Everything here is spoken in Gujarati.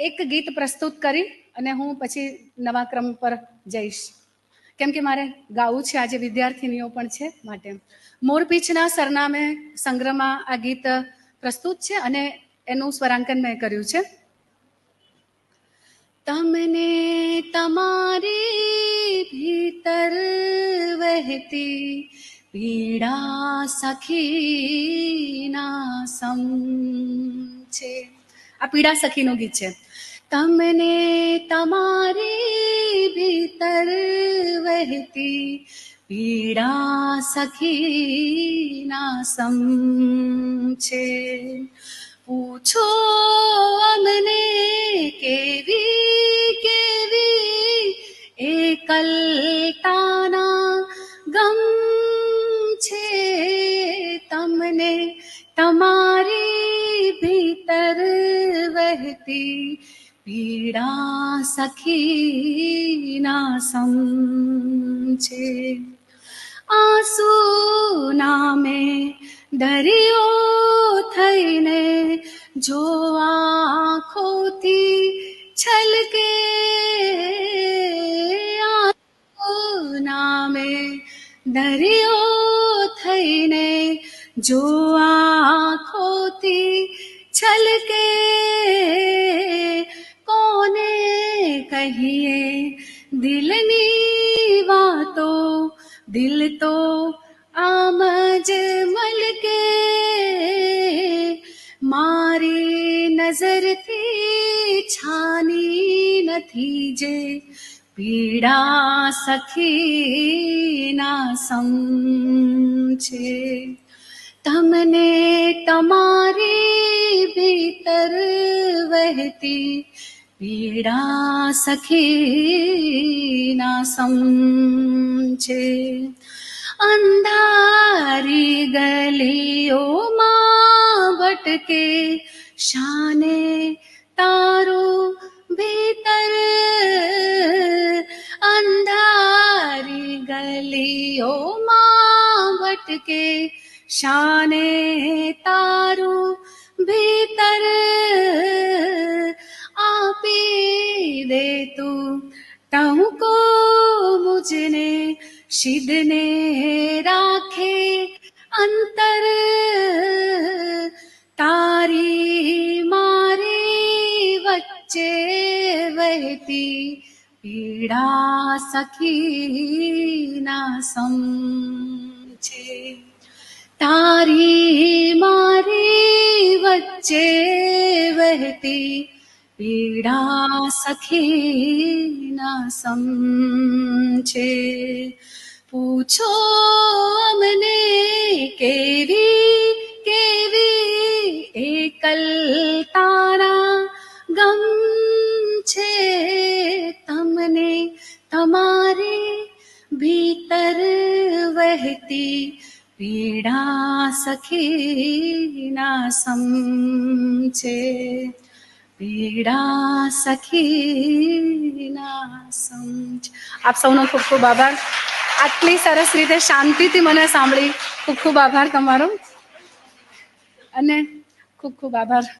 એક ગીત પ્રસ્તુત કરી અને હું પછી નવા ક્રમ પર જઈશ. કેમ કે મારે ગાવું છે, આજે વિદ્યાર્થીનીઓ પણ છે માટે. મોરપીછના સરનામે સંગ્રહમાં આ ગીત પ્રસ્તુત છે અને એનું સ્વરાંકન મેં કર્યું છે. તમને તમારી ભીતર વહેતી પીડા સખીના સમ છે. આ પીડા સખીનું ગીત છે. તમને તમારી ભીતર વહેતી પીડા સખીના સમ છે. પૂછો અમને કેવી કેવી એકલતાના તમને તમારી ભીતર વહેતી પીડા સખીના સમ છે આંસુ નામે દરિયો થઈને જો આંખોથી જો આંખોથી છલકે કોને કહીએ દિલની વાતો દિલ તો આમ જ મલકે મારી નજરથી છાની નથી જે પીડા સખીના સમ છે તમને તમારી ભીતર વહેતી પીડા સખી ના છે અંધારી ગલીઓમાં ભટકે શાને તારો ભીતર. અંધારી ગલીઓમાં ભટકે શાને તારું ભીતર આપી દે તું ટહુકો મુજને શિદને રાખે અંતર તારી મારી વચ્ચે વહેતી પીડા સખીના સમ છે તારી મારી વચ્ચે વહેતી પીડા સખીના સમ છે પૂછો અમને કેવી કેવી એકલતાના ગમ છે તમને તમારી ભીતર વહેતી પીડા સખીના સમ છે પીડા સખીના સમ છે. આપ સૌનો ખૂબ ખૂબ આભાર આટલી સરસ રીતે શાંતિથી મને સાંભળી ખૂબ ખૂબ આભાર તમારો અને ખૂબ ખૂબ આભાર